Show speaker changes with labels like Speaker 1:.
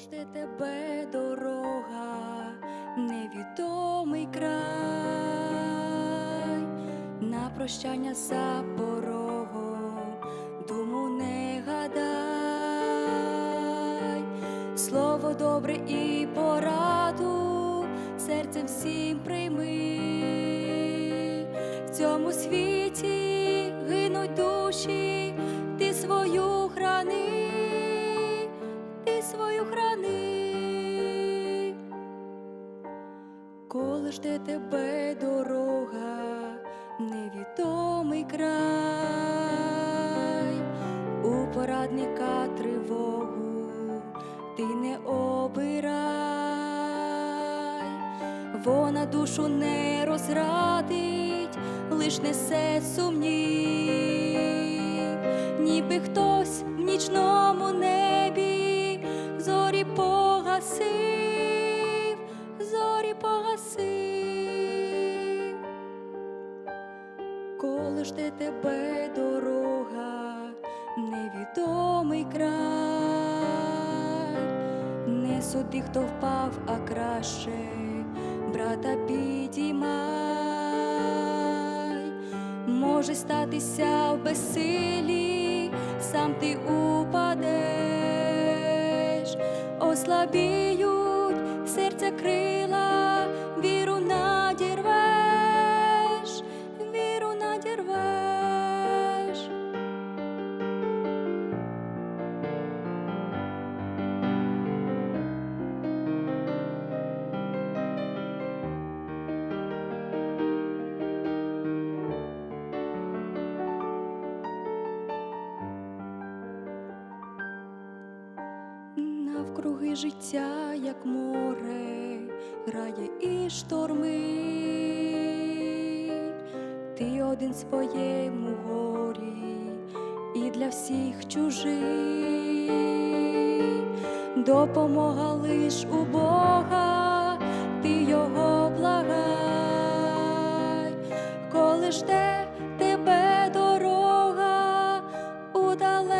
Speaker 1: жде тебе дорога, невідомий край, на прощання за порогом, думу не гадай, слово добре і пораду, серцем всім прийми, в цьому світі свою храни, коли жде тебе дорога, невідомий край, у порадника тривогу ти не обирай, вона душу не розрадить, лиш несе сумнів, ніби хтось в нічному зорі погасив, зорі погасив, коли жде тебе дорога, невідомий край, не суди, хто впав, а краще брата підіймай, може статися в безсилі, сам ти упадеш, ослабіють серця крила, В круги життя, як море, грає і шторми, ти один своєму горі і для всіх чужий, допомога лиш у Бога, ти його благай, коли жде тебе дорога удалека.